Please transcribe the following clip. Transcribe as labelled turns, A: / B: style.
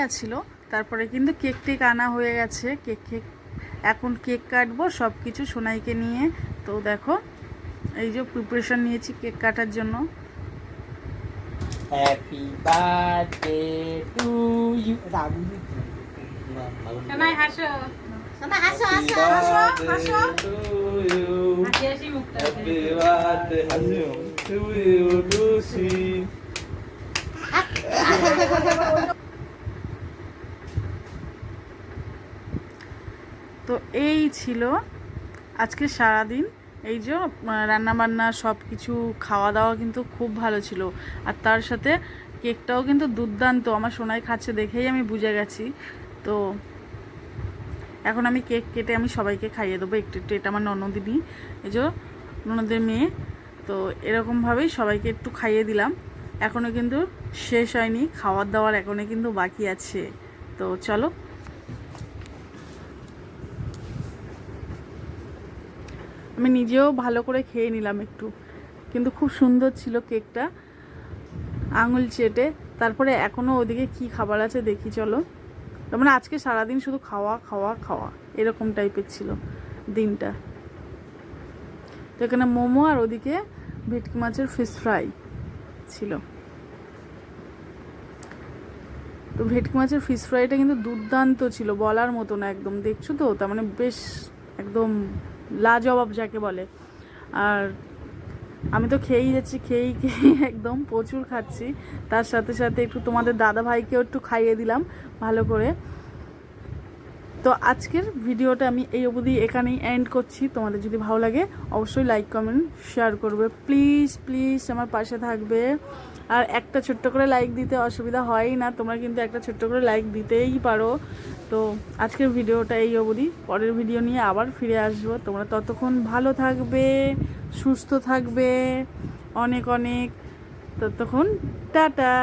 A: গেছিল তারপরে কিন্তু কেক টেক আনা হয়ে গেছে। কেক কেক এখন কেক কাটবো সব কিছু সোনাইকে নিয়ে। তো দেখো এই যে প্রিপারেশন নিয়েছি কেক কাটার জন্য।
B: Happy birthday to you Rabu
C: Sonai হাসো।
D: সোনা হাসো হাসো
C: হাসো,
D: হাসো।
C: হাসো। হাসি হাসি মুখটা
E: Happy
A: তো এই ছিল আজকে সারাদিন। এই যে রান্না বান্না সব কিছু খাওয়া দাওয়া কিন্তু খুব ভালো ছিল। আর তার সাথে কেকটাও কিন্তু দুর্দান্ত। আমার সোনায় খাচ্ছে দেখেই আমি বুঝে গেছি। তো এখন আমি কেক কেটে আমি সবাইকে খাইয়ে দেবো একটু একটু। এটা আমার ননদিনী, এই যে, ননদের মেয়ে। তো এরকমভাবেই সবাইকে একটু খাইয়ে দিলাম। এখনও কিন্তু শেষ হয়নি খাওয়ার দাওয়ার এখনও কিন্তু বাকি আছে। তো চলো আমি নিজেও ভালো করে খেয়ে নিলাম একটু। কিন্তু খুব সুন্দর ছিল কেকটা। আঙুল চেটে। তারপরে এখনও ওদিকে কি খাবার আছে দেখি, চলো। তার মানে আজকে সারাদিন শুধু খাওয়া খাওয়া খাওয়া। এরকম টাইপের ছিল দিনটা। তো এখানে মোমো আর ওদিকে ভেটকি মাছের ফিশ ফ্রাই ছিল। তো ভেটকি মাছের ফিশ ফ্রাইটা কিন্তু দুর্দান্ত ছিল, বলার মতো না একদম। দেখছ তো? তার মানে বেশ একদম লাজবাব যাকে বলে। আর আমি তো খেয়েই যাচ্ছি, খেয়েই খেয়েই একদম প্রচুর খাচ্ছি। তার সাথে সাথে একটু তোমাদের দাদা ভাইকেও একটু খাইয়ে দিলাম ভালো করে। তো আজকের ভিডিওটা আমি এই অবধি এখানেই এন্ড করছি। তোমাদের যদি ভালো লাগে, অবশ্যই লাইক কমেন্ট শেয়ার করবে। প্লিজ প্লিজ আমার পাশে থাকবে। আর একটা ছোট্ট করে লাইক দিতে অসুবিধা হয়ই না, তোমরা কিন্তু একটা ছোট্ট করে লাইক দিতেই পারো। তো আজকের ভিডিওটা এই অবধি। পরের ভিডিও নিয়ে আবার ফিরে আসব। তোমরা ততক্ষণ ভালো থাকবে, সুস্থ থাকবে। অনেক অনেক। ততক্ষণ টাটা।